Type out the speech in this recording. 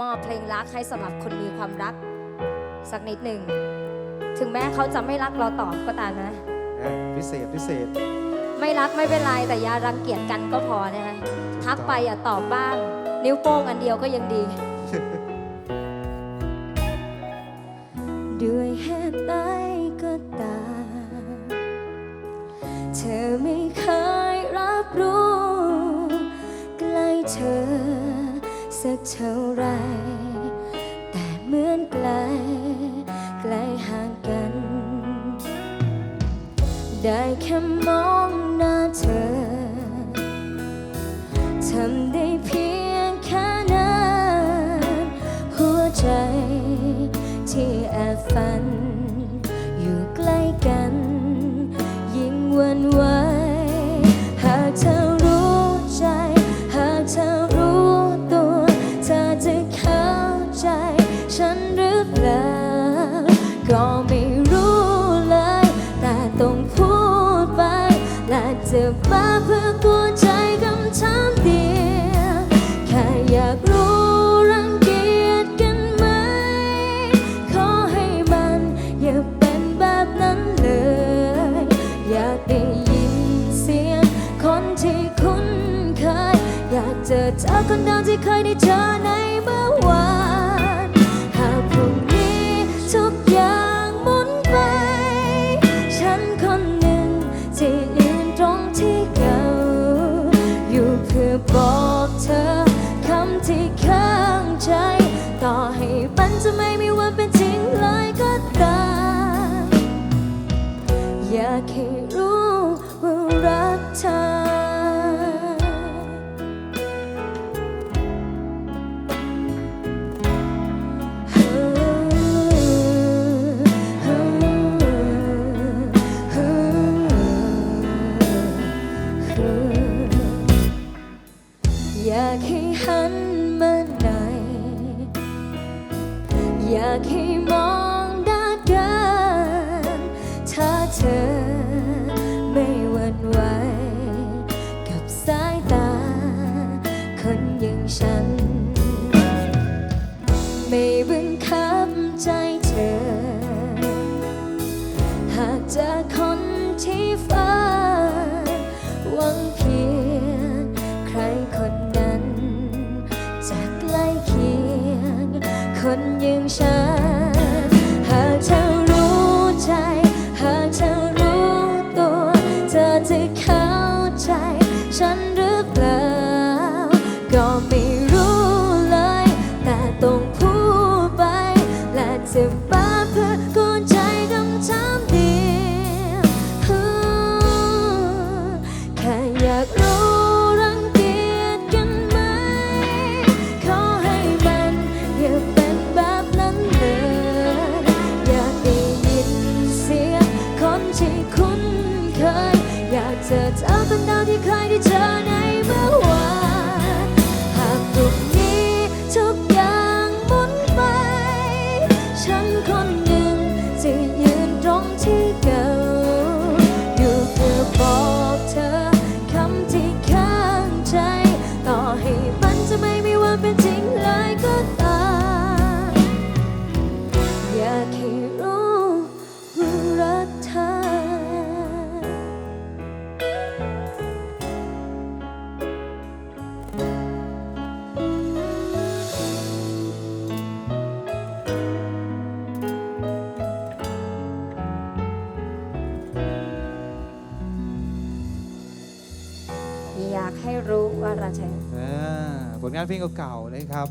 มอบเพลงรักให้สำหรับคนมีความรัก สักนิดหนึ่ง ถึงแม้เขาจะไม่รักเราตอบก็ตามนะ เออพิเศษพิเศษ ไม่รักไม่เป็นไรแต่อย่ารังเกียจกันก็พอนะคะทักไปอย่าตอบบ้าง นิ้วโป้งอันเดียวก็ยังดี ด้วยเหตุใดก็ตาม เธอไม่เคย สักเท่าไร แต่เหมือนไกล ไกลห่างกัน ได้แค่มองหน้าเธอ ทำได้เพียงแค่นั้นหัวใจที่แอบฝัน อยู่ใกล้กัน ยิ่งหวันไหวห ก็ไม่รู้เลย แต่ต้องพูดไป และจะมาเพื่อกวใจคำถามเดียวแค่อยากรู้รังเกียจกันไหม ขอให้มันอย่าเป็นแบบนั้นเลย อยากได้ยินเสียงคนที่คุ้นเคย อยากเจอเธอคนเดิมที่เคยได้เจอในเมื่อวานากให้รู้ว่ารักเธอ อยากให้หันมาหน่อยอยากให้มอง นไหว กับสายตา คนอย่างฉัน ไม่บังคับใจเธอ หากเจอคนที่ฝันหวังเพียงใครคนนั้นจะใกล้เคียง คนอย่างฉัน ฉันหรือเปล่า ก็ไม่รู้เลย แต่ต้องพูดไป และจะบ้าเพื่อคน มันจะไม่วันเป็นจริงเลยก็ตามอยากให้รู้ว่ารักเธอ อยากให้รู้ว่ารักเธอ อ่า ผลงานเพลงเก่าๆนะครับ